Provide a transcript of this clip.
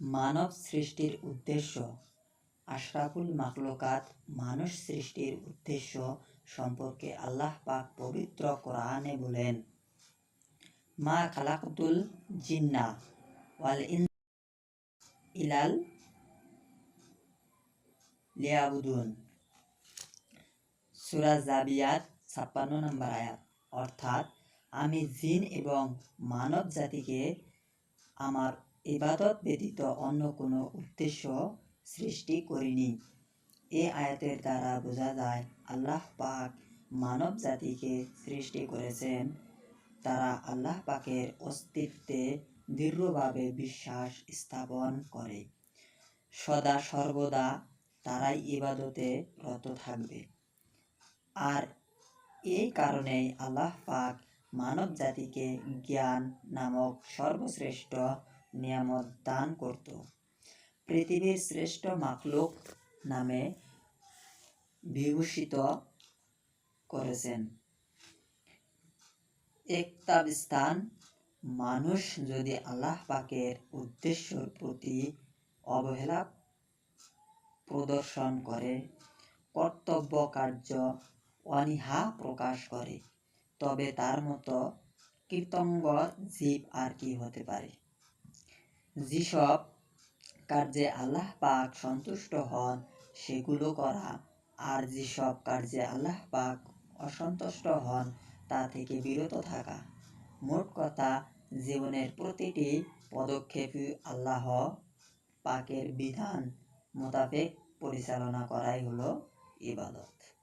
মানব সৃষ্টির উদ্দেশ্য। আশরাফুল মাখলুকাত মানুষ সৃষ্টির উদ্দেশ্য সম্পর্কে আল্লাহ পাক পবিত্র কোরআনে বলেন, মা খালাকুতুল জিন্না ওয়াল ইলাল লিয়াবুদুন। সুরা জাবিয়াত ছাপ্পান্ন নম্বর আয়াত। অর্থাৎ, আমি জিন এবং মানব জাতিকে আমার ইবাদত ব্যতীত অন্য কোনো উদ্দেশ্য সৃষ্টি করিনি। এ আয়াতের দ্বারা বোঝা যায়, আল্লাহ পাক মানব জাতিকে সৃষ্টি করেছেন। তারা আল্লাহ পাকের অস্তিত্বে দৃঢ়ভাবে বিশ্বাস স্থাপন করে। সদা সর্বদা তারাই ইবাদতে রত থাকবে। আর এই কারণেই আল্লাহ পাক মানব জাতিকে জ্ঞান নামক সর্বশ্রেষ্ঠ নিয়ামত দান করত। পৃথিবীর শ্রেষ্ঠ মাকলুক নামে বিভূষিত করেছেন। একতাব স্থান মানুষ যদি আল্লাহ পাকের উদ্দেশ্যর প্রতি অবহেলা প্রদর্শন করে কর্তব্য কার্য অনীহা প্রকাশ করে, তবে তার মতো কীর্তঙ্গ জীব আর কি হতে পারে? যেসব কার্যে আল্লাহ পাক সন্তুষ্ট হন, সেগুলো করা। আর যেসব কার্যে আল্লাহ পাক অসন্তুষ্ট হন, তা থেকে বিরত থাকা। মোট কথা, জীবনের প্রতিটি পদক্ষেপই আল্লাহ পাকের বিধান মোতাবেক পরিচালনা করাই হলো ইবাদত।